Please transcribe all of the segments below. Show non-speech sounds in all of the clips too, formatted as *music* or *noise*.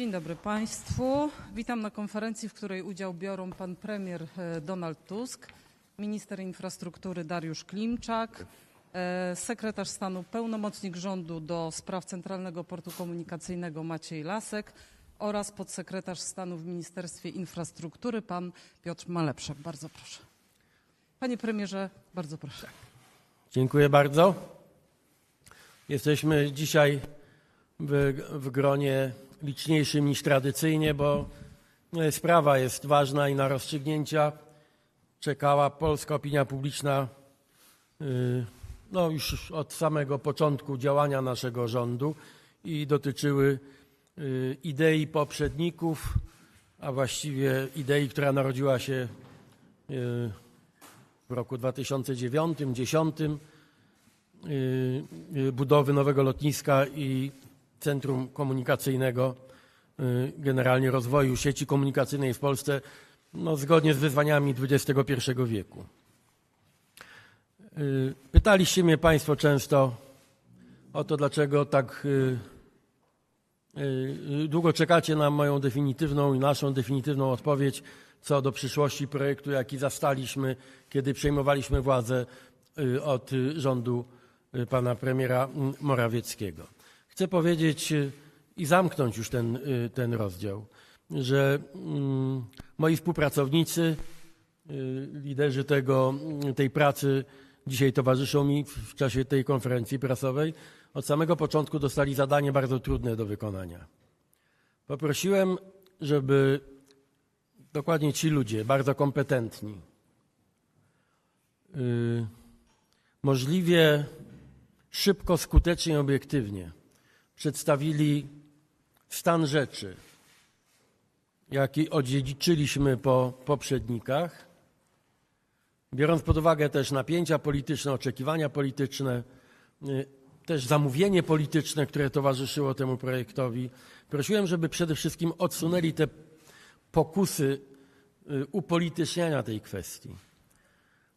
Dzień dobry Państwu. Witam na konferencji, w której udział biorą pan premier e, Donald Tusk, minister infrastruktury Dariusz Klimczak, e, sekretarz stanu pełnomocnik rządu do spraw Centralnego Portu Komunikacyjnego Maciej Lasek oraz podsekretarz stanu w Ministerstwie Infrastruktury pan Piotr Malepszak. Bardzo proszę. Panie premierze, bardzo proszę. Dziękuję bardzo. Jesteśmy dzisiaj w, w gronie liczniejszym niż tradycyjnie, bo e, sprawa jest ważna i na rozstrzygnięcia czekała polska opinia publiczna y, no, już od samego początku działania naszego rządu i dotyczyły y, idei poprzedników, a właściwie idei, która narodziła się w roku 2009-2010 y, y, budowy nowego lotniska i centrum komunikacyjnego, y, generalnie rozwoju sieci komunikacyjnej w Polsce, no, zgodnie z wyzwaniami XXI wieku. Y, Pytaliście mnie Państwo często o to, dlaczego tak y, długo czekacie na moją definitywną i naszą definitywną odpowiedź co do przyszłości projektu, jaki zastaliśmy, kiedy przejmowaliśmy władzę od rządu pana premiera mm, Morawieckiego. Chcę powiedzieć y, i zamknąć już ten, y, ten rozdział, że mm, moi współpracownicy, y, liderzy tego, tej pracy dzisiaj towarzyszą mi w czasie tej konferencji prasowej, od samego początku dostali zadanie bardzo trudne do wykonania. Poprosiłem, żeby dokładnie ci ludzie, bardzo kompetentni, możliwie szybko, skutecznie obiektywnie przedstawili stan rzeczy, jaki odziedziczyliśmy po poprzednikach, biorąc pod uwagę też napięcia polityczne, oczekiwania polityczne, y, też zamówienie polityczne, które towarzyszyło temu projektowi, prosiłem, żeby przede wszystkim odsunęli te pokusy y, upolityczniania tej kwestii.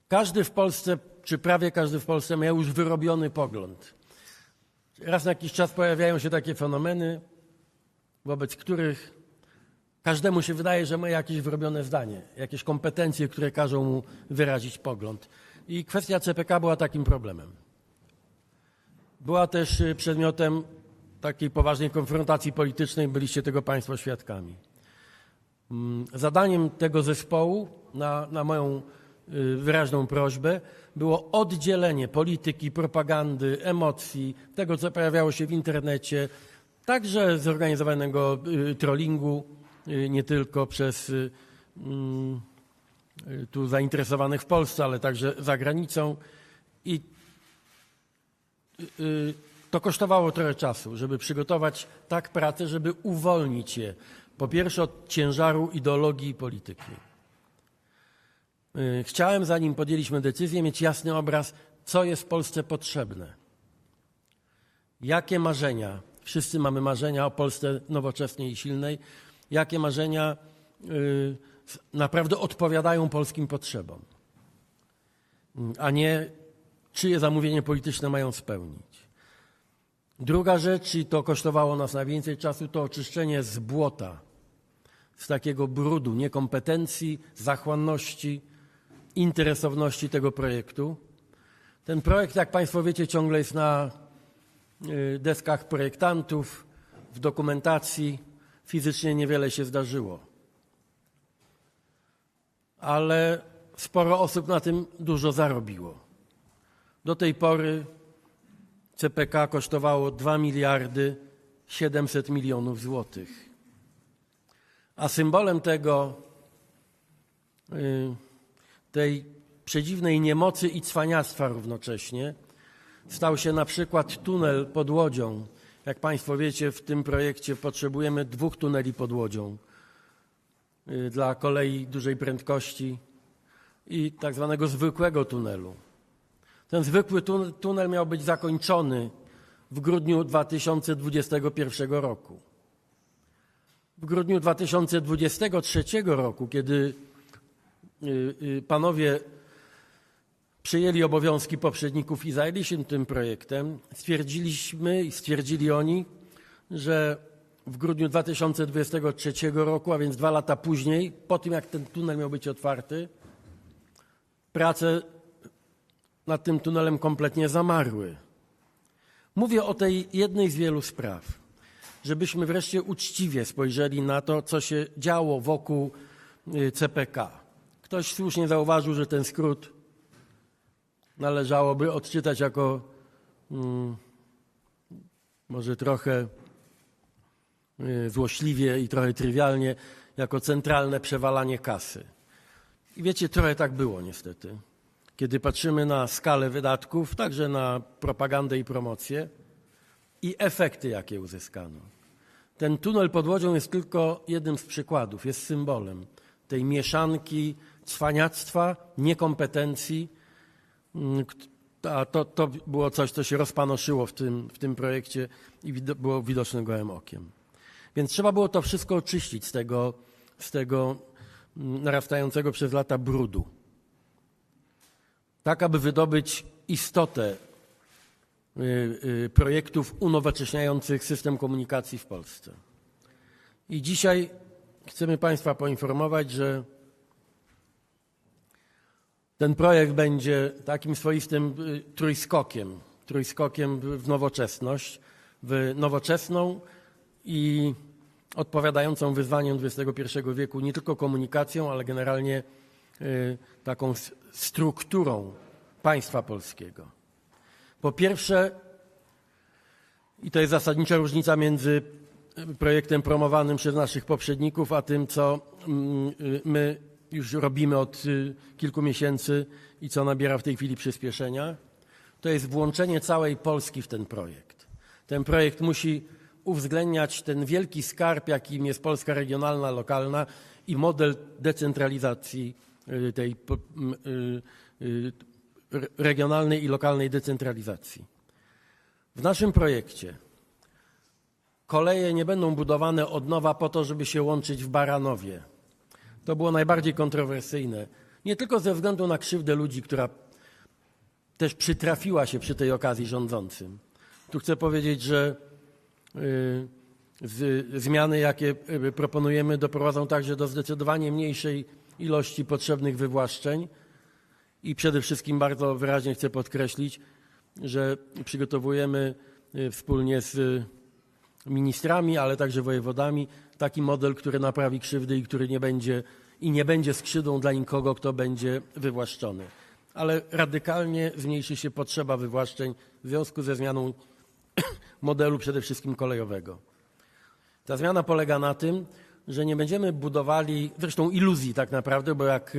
Każdy w Polsce, czy prawie każdy w Polsce miał już wyrobiony pogląd. Raz na jakiś czas pojawiają się takie fenomeny, wobec których każdemu się wydaje, że ma jakieś wyrobione zdanie, jakieś kompetencje, które każą mu wyrazić pogląd. I kwestia CPK była takim problemem. Była też y, przedmiotem takiej poważnej konfrontacji politycznej, byliście tego Państwo świadkami. Mm, Zadaniem tego zespołu na, na moją wyraźną prośbę było oddzielenie polityki, propagandy, emocji, tego co pojawiało się w internecie, także zorganizowanego y, trollingu, y, nie tylko przez y, mm, y, tu zainteresowanych w Polsce, ale także za granicą. I y, y, to kosztowało trochę czasu, żeby przygotować tak pracę, żeby uwolnić je po pierwsze od ciężaru ideologii i polityki. Y, Chciałem, zanim podjęliśmy decyzję, mieć jasny obraz, co jest Polsce potrzebne. Jakie marzenia, wszyscy mamy marzenia o Polsce nowoczesnej i silnej, jakie marzenia y, naprawdę odpowiadają polskim potrzebom, a nie czyje zamówienie polityczne mają spełnić. Druga rzecz, i to kosztowało nas najwięcej czasu, to oczyszczenie z błota, z takiego brudu niekompetencji, zachłanności, interesowności tego projektu. Ten projekt, jak Państwo wiecie, ciągle jest na y, deskach projektantów, w dokumentacji. Fizycznie niewiele się zdarzyło. Ale sporo osób na tym dużo zarobiło. Do tej pory CPK kosztowało 2 miliardy 700 milionów złotych. A symbolem tego, y, tej przedziwnej niemocy i cwaniactwa równocześnie stał się na przykład tunel pod Łodzią. Jak Państwo wiecie, w tym projekcie potrzebujemy dwóch tuneli pod Łodzią y, dla kolei dużej prędkości i tak zwanego zwykłego tunelu. Ten zwykły tun- tunel miał być zakończony w grudniu 2021 roku. W grudniu 2023 roku, kiedy panowie przyjęli obowiązki poprzedników i zajęli się tym projektem, stwierdziliśmy i stwierdzili oni, że w grudniu 2023 roku, a więc dwa lata później, po tym jak ten tunel miał być otwarty, prace nad tym tunelem kompletnie zamarły. Mówię o tej jednej z wielu spraw, żebyśmy wreszcie uczciwie spojrzeli na to, co się działo wokół y, CPK. Ktoś słusznie zauważył, że ten skrót należałoby odczytać jako mm, może trochę y, złośliwie i trochę trywialnie, jako centralne przewalanie kasy. I wiecie, trochę tak było niestety. Kiedy patrzymy na skalę wydatków, także na propagandę i promocję i efekty, jakie uzyskano. Ten tunel pod Łodzią jest tylko jednym z przykładów, jest symbolem tej mieszanki cwaniactwa, niekompetencji. Mm, A to, to było coś, co się rozpanoszyło w tym, w tym projekcie i było widoczne gołym okiem. Więc trzeba było to wszystko oczyścić z tego, z tego mm, narastającego przez lata brudu. Tak, aby wydobyć istotę y, y, projektów unowocześniających system komunikacji w Polsce. I dzisiaj chcemy Państwa poinformować, że ten projekt będzie takim swoistym y, trójskokiem, trójskokiem w nowoczesność, w nowoczesną i odpowiadającą wyzwaniom XXI wieku nie tylko komunikacją, ale generalnie y, taką strukturą państwa polskiego. Po pierwsze, i to jest zasadnicza różnica między y, projektem promowanym przez naszych poprzedników, a tym, co mm, my już robimy od y, kilku miesięcy i co nabiera w tej chwili przyspieszenia, to jest włączenie całej Polski w ten projekt. Ten projekt musi uwzględniać ten wielki skarb, jakim jest Polska regionalna, lokalna i model decentralizacji y, tej y, re- regionalnej i lokalnej decentralizacji. W naszym projekcie koleje nie będą budowane od nowa po to, żeby się łączyć w Baranowie. To było najbardziej kontrowersyjne. Nie tylko ze względu na krzywdę ludzi, która też przytrafiła się przy tej okazji rządzącym. Tu chcę powiedzieć, że y, zmiany, jakie y, proponujemy, doprowadzą także do zdecydowanie mniejszej ilości potrzebnych wywłaszczeń i przede wszystkim bardzo wyraźnie chcę podkreślić, że przygotowujemy y, wspólnie z ministrami, ale także wojewodami taki model, który naprawi krzywdy i który nie będzie i nie będzie skrzydłą dla nikogo, kto będzie wywłaszczony. Ale radykalnie zmniejszy się potrzeba wywłaszczeń w związku ze zmianą *coughs* modelu przede wszystkim kolejowego. Ta zmiana polega na tym, że nie będziemy budowali, zresztą iluzji tak naprawdę, bo jak,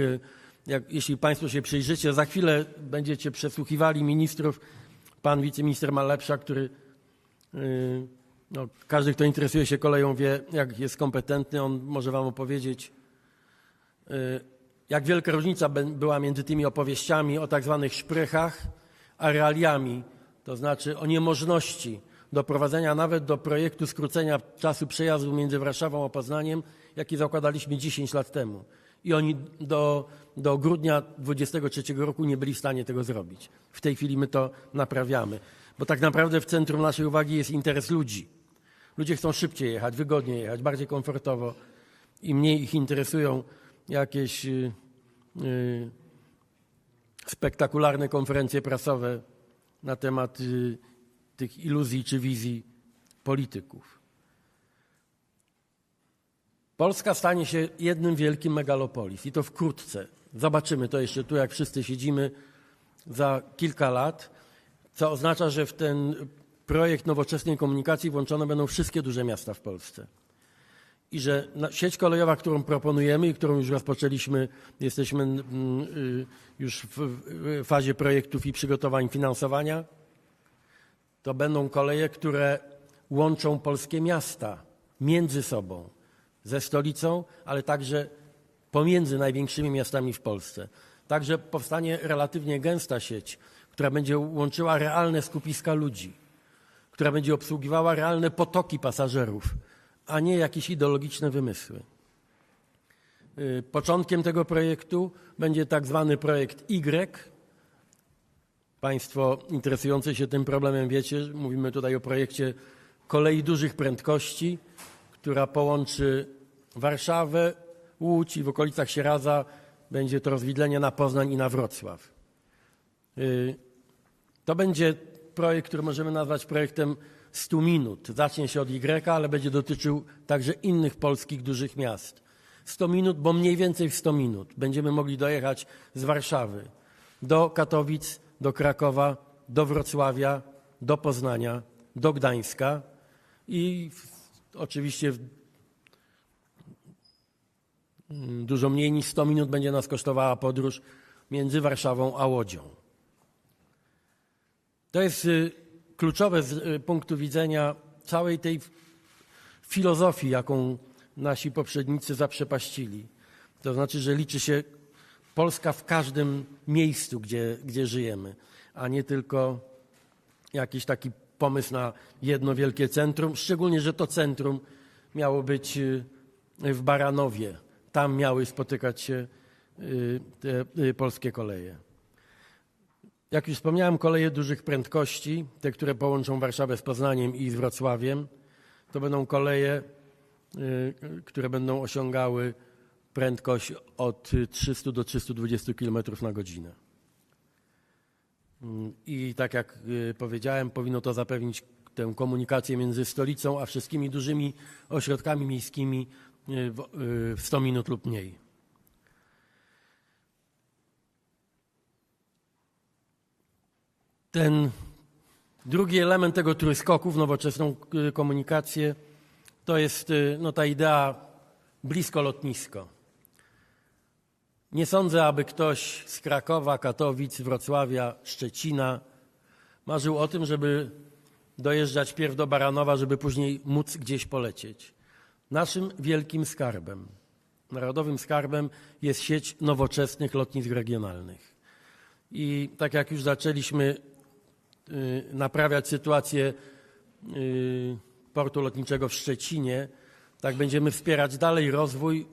jak, jeśli Państwo się przyjrzycie, za chwilę będziecie przesłuchiwali ministrów, pan wiceminister Malepsza, który y, no, każdy, kto interesuje się koleją, wie, jak jest kompetentny. On może Wam opowiedzieć, y, jak wielka różnica była między tymi opowieściami o tak zwanych szprychach, a realiami, to znaczy o niemożności doprowadzenia nawet do projektu skrócenia czasu przejazdu między Warszawą a Poznaniem, jaki zakładaliśmy 10 lat temu. I oni do, do grudnia 2023 roku nie byli w stanie tego zrobić. W tej chwili my to naprawiamy. Bo tak naprawdę w centrum naszej uwagi jest interes ludzi. Ludzie chcą szybciej jechać, wygodniej jechać, bardziej komfortowo i mniej ich interesują jakieś y, y, spektakularne konferencje prasowe na temat y, tych iluzji czy wizji polityków. Polska stanie się jednym wielkim megalopolis i to wkrótce. Zobaczymy to jeszcze tu, jak wszyscy siedzimy za kilka lat, co oznacza, że w ten projekt nowoczesnej komunikacji włączone będą wszystkie duże miasta w Polsce. I że sieć kolejowa, którą proponujemy i którą już rozpoczęliśmy, jesteśmy mm, y, już w fazie projektów i przygotowań finansowania, to będą koleje, które łączą polskie miasta między sobą, ze stolicą, ale także pomiędzy największymi miastami w Polsce. Także powstanie relatywnie gęsta sieć, która będzie łączyła realne skupiska ludzi, która będzie obsługiwała realne potoki pasażerów, a nie jakieś ideologiczne wymysły. Y, Początkiem tego projektu będzie tak zwany projekt Y, Państwo interesujący się tym problemem wiecie, mówimy tutaj o projekcie kolei dużych prędkości która połączy Warszawę, Łódź i w okolicach Sieradza będzie to rozwidlenie na Poznań i na Wrocław. Y, To będzie projekt, który możemy nazwać projektem 100 minut. Zacznie się od Y, ale będzie dotyczył także innych polskich dużych miast. 100 minut, bo mniej więcej w 100 minut będziemy mogli dojechać z Warszawy do Katowic, do Krakowa, do Wrocławia, do Poznania, do Gdańska i w- oczywiście w- dużo mniej niż 100 minut będzie nas kosztowała podróż między Warszawą a Łodzią. To jest y, kluczowe z y, punktu widzenia całej tej filozofii, jaką nasi poprzednicy zaprzepaścili. To znaczy, że liczy się Polska w każdym miejscu, gdzie, gdzie żyjemy, a nie tylko jakiś taki pomysł na jedno wielkie centrum, szczególnie, że to centrum miało być y, w Baranowie. Tam miały spotykać się te polskie koleje. Jak już wspomniałem, koleje dużych prędkości, te, które połączą Warszawę z Poznaniem i z Wrocławiem, to będą koleje, y, które będą osiągały prędkość od 300 do 320 km na godzinę. Mm, I tak jak y, powiedziałem, powinno to zapewnić tę komunikację między stolicą a wszystkimi dużymi ośrodkami miejskimi y, w, y, w 100 minut lub mniej. Ten drugi element tego trójskoku w nowoczesną y, komunikację to jest y, no, ta idea blisko lotnisko. Nie sądzę, aby ktoś z Krakowa, Katowic, Wrocławia, Szczecina marzył o tym, żeby dojeżdżać pierw do Baranowa, żeby później móc gdzieś polecieć. Naszym wielkim skarbem, narodowym skarbem jest sieć nowoczesnych lotnisk regionalnych. I tak jak już zaczęliśmy naprawiać sytuację y, portu lotniczego w Szczecinie, tak będziemy wspierać dalej rozwój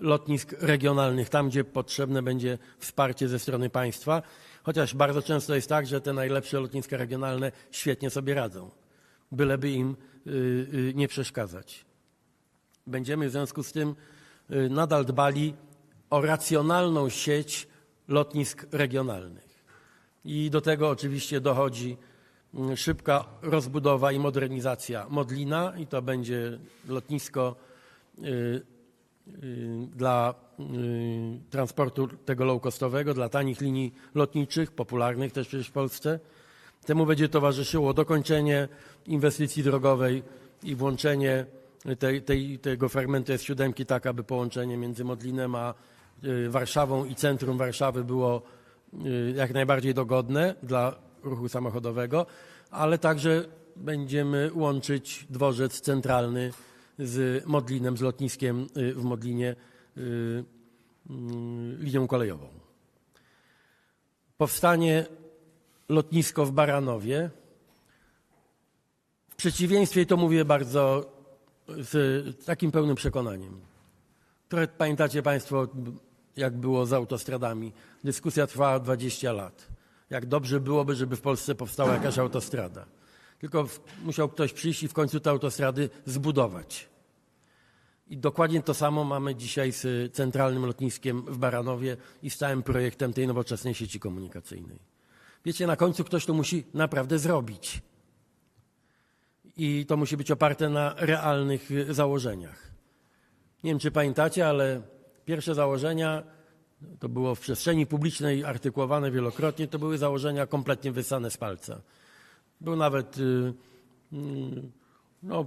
lotnisk regionalnych, tam gdzie potrzebne będzie wsparcie ze strony państwa, chociaż bardzo często jest tak, że te najlepsze lotniska regionalne świetnie sobie radzą, byleby im y, y, nie przeszkadzać. Będziemy w związku z tym y, nadal dbali o racjonalną sieć lotnisk regionalnych. I do tego oczywiście dochodzi mm, szybka rozbudowa i modernizacja Modlina i to będzie lotnisko y, y, dla y, transportu tego low-costowego, dla tanich linii lotniczych, popularnych też przecież w Polsce. Temu będzie towarzyszyło dokończenie inwestycji drogowej i włączenie tej, tej, tego fragmentu S7 tak, aby połączenie między Modlinem a Warszawą i centrum Warszawy było jak najbardziej dogodne dla ruchu samochodowego, ale także będziemy łączyć dworzec centralny z Modlinem, z lotniskiem y, w Modlinie y, linią kolejową. Powstanie lotnisko w Baranowie. W przeciwieństwie, to mówię bardzo z takim pełnym przekonaniem. Trochę pamiętacie Państwo, jak było z autostradami. Dyskusja trwała 20 lat. Jak dobrze byłoby, żeby w Polsce powstała jakaś autostrada. Tylko musiał ktoś przyjść i w końcu te autostrady zbudować. I dokładnie to samo mamy dzisiaj z centralnym lotniskiem w Baranowie i z całym projektem tej nowoczesnej sieci komunikacyjnej. Wiecie, na końcu ktoś to musi naprawdę zrobić. I to musi być oparte na realnych założeniach. Nie wiem, czy pamiętacie, ale pierwsze założenia to było w przestrzeni publicznej artykułowane wielokrotnie, to były założenia kompletnie wysane z palca. Był nawet y, mm, no,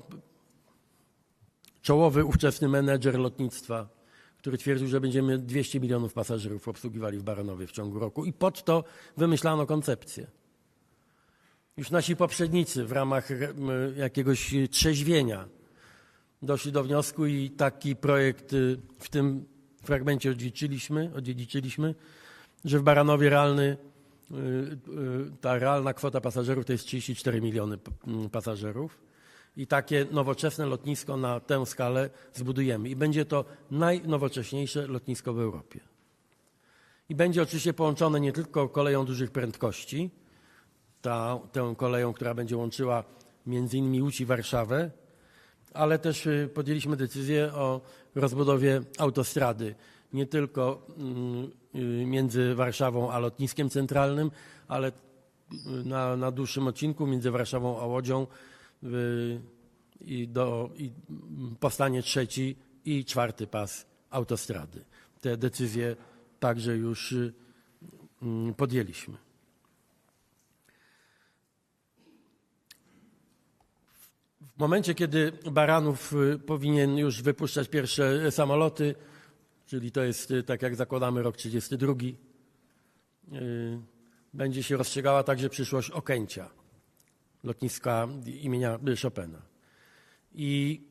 czołowy ówczesny menedżer lotnictwa, który twierdził, że będziemy 200 milionów pasażerów obsługiwali w Baranowie w ciągu roku. I pod to wymyślano koncepcję. Już nasi poprzednicy w ramach m, jakiegoś y, trzeźwienia doszli do wniosku i taki projekt y, w tym fragmencie odziedziczyliśmy, odziedziczyliśmy że w Baranowie realny, y, y, ta realna kwota pasażerów to jest 34 miliony pasażerów. I takie nowoczesne lotnisko na tę skalę zbudujemy. I będzie to najnowocześniejsze lotnisko w Europie. I będzie oczywiście połączone nie tylko koleją dużych prędkości, ta, tę koleją, która będzie łączyła między innymi Łódź i Warszawę, ale też y, podjęliśmy decyzję o rozbudowie autostrady. Nie tylko mm, y, między Warszawą a lotniskiem centralnym, ale y, na, na dłuższym odcinku między Warszawą a Łodzią i, do, i powstanie trzeci i czwarty pas autostrady. Te decyzje także już mm, podjęliśmy. W momencie, kiedy Baranów y, powinien już wypuszczać pierwsze samoloty, czyli to jest, y, tak jak zakładamy, rok 32, y, będzie się rozstrzygała także przyszłość Okęcia, lotniska imienia Chopina. I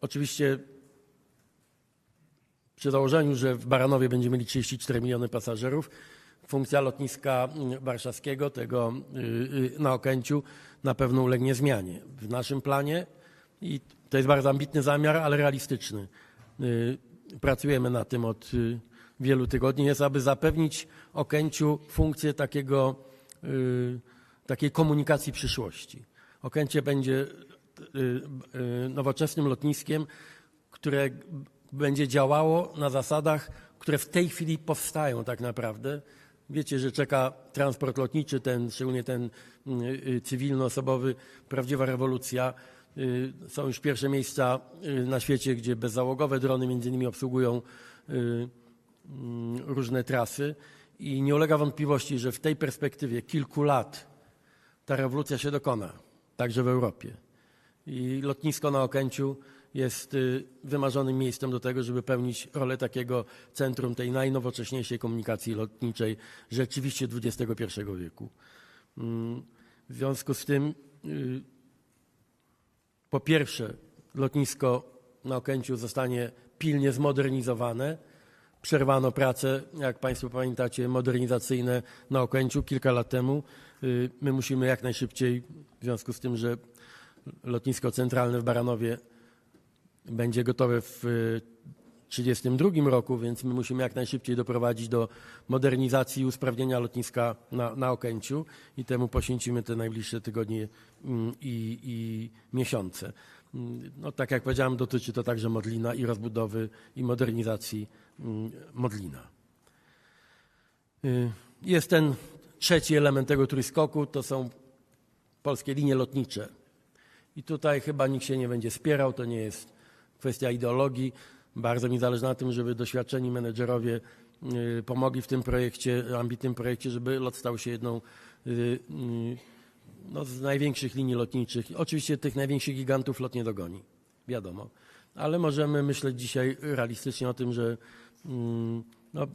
oczywiście przy założeniu, że w Baranowie będziemy mieli 34 miliony pasażerów, funkcja lotniska warszawskiego, tego na Okęciu, na pewno ulegnie zmianie. W naszym planie, i to jest bardzo ambitny zamiar, ale realistyczny, y, pracujemy na tym od y, wielu tygodni, jest aby zapewnić Okęciu funkcję takiego, y, takiej komunikacji przyszłości. Okęcie będzie nowoczesnym lotniskiem, które będzie działało na zasadach, które w tej chwili powstają tak naprawdę. Wiecie, że czeka transport lotniczy, ten, szczególnie ten y, y, cywilno-osobowy, prawdziwa rewolucja. Y, Są już pierwsze miejsca na świecie, gdzie bezzałogowe drony między innymi obsługują mm, różne trasy i nie ulega wątpliwości, że w tej perspektywie kilku lat ta rewolucja się dokona, także w Europie. I lotnisko na Okęciu jest y, wymarzonym miejscem do tego, żeby pełnić rolę takiego centrum tej najnowocześniejszej komunikacji lotniczej rzeczywiście XXI wieku. Mm, W związku z tym, y, po pierwsze, lotnisko na Okęciu zostanie pilnie zmodernizowane. Przerwano prace, jak Państwo pamiętacie, modernizacyjne na Okęciu kilka lat temu. Y, My musimy jak najszybciej, w związku z tym, że lotnisko centralne w Baranowie będzie gotowe w 1932 roku, więc my musimy jak najszybciej doprowadzić do modernizacji i usprawnienia lotniska na, na Okęciu i temu poświęcimy te najbliższe tygodnie mm, i, i miesiące. Mm, No, tak jak powiedziałem, dotyczy to także Modlina i rozbudowy i modernizacji mm, Modlina. Y, Jest ten trzeci element tego trójskoku, to są polskie linie lotnicze. I tutaj chyba nikt się nie będzie spierał, to nie jest kwestia ideologii. Bardzo mi zależy na tym, żeby doświadczeni menedżerowie y, pomogli w tym projekcie, ambitnym projekcie, żeby lot stał się jedną y, y, no, z największych linii lotniczych. Oczywiście tych największych gigantów lot nie dogoni, wiadomo. Ale możemy myśleć dzisiaj realistycznie o tym, że mm, no,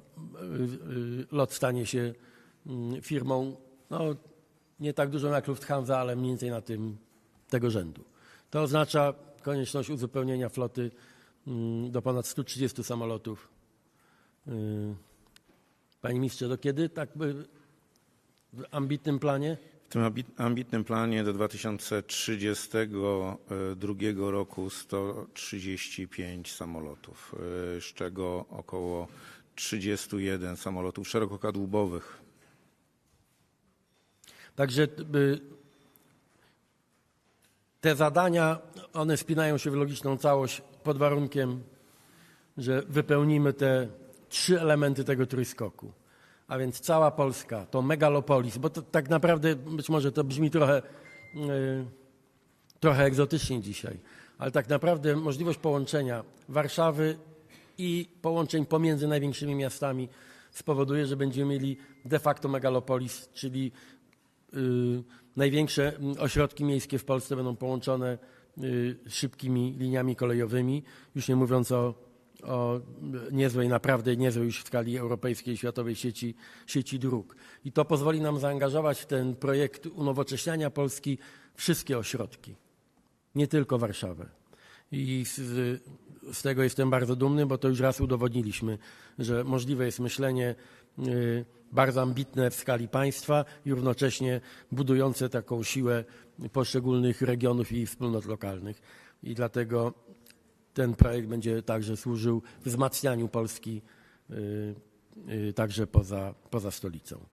lot stanie się mm, firmą no, nie tak dużą jak Lufthansa, ale mniej więcej na tym tego rzędu. To oznacza konieczność uzupełnienia floty mm, do ponad 130 samolotów. Y, Panie ministrze, do kiedy tak by w ambitnym planie? W tym ambi- ambitnym planie do 2032 roku 135 samolotów, y, z czego około 31 samolotów szerokokadłubowych. Także te zadania, one spinają się w logiczną całość pod warunkiem, że wypełnimy te trzy elementy tego trójskoku. A więc cała Polska to megalopolis, bo to tak naprawdę być może to brzmi trochę, y, trochę egzotycznie dzisiaj, ale tak naprawdę możliwość połączenia Warszawy i połączeń pomiędzy największymi miastami spowoduje, że będziemy mieli de facto megalopolis, czyli największe mm, ośrodki miejskie w Polsce będą połączone y, szybkimi liniami kolejowymi, już nie mówiąc o, o niezłej, naprawdę niezłej już w skali europejskiej, światowej sieci, sieci dróg. I to pozwoli nam zaangażować w ten projekt unowocześniania Polski wszystkie ośrodki, nie tylko Warszawę. I z, z tego jestem bardzo dumny, bo to już raz udowodniliśmy, że możliwe jest myślenie y, bardzo ambitne w skali państwa i równocześnie budujące taką siłę poszczególnych regionów i wspólnot lokalnych. I dlatego ten projekt będzie także służył wzmacnianiu Polski y, y, także poza, poza stolicą.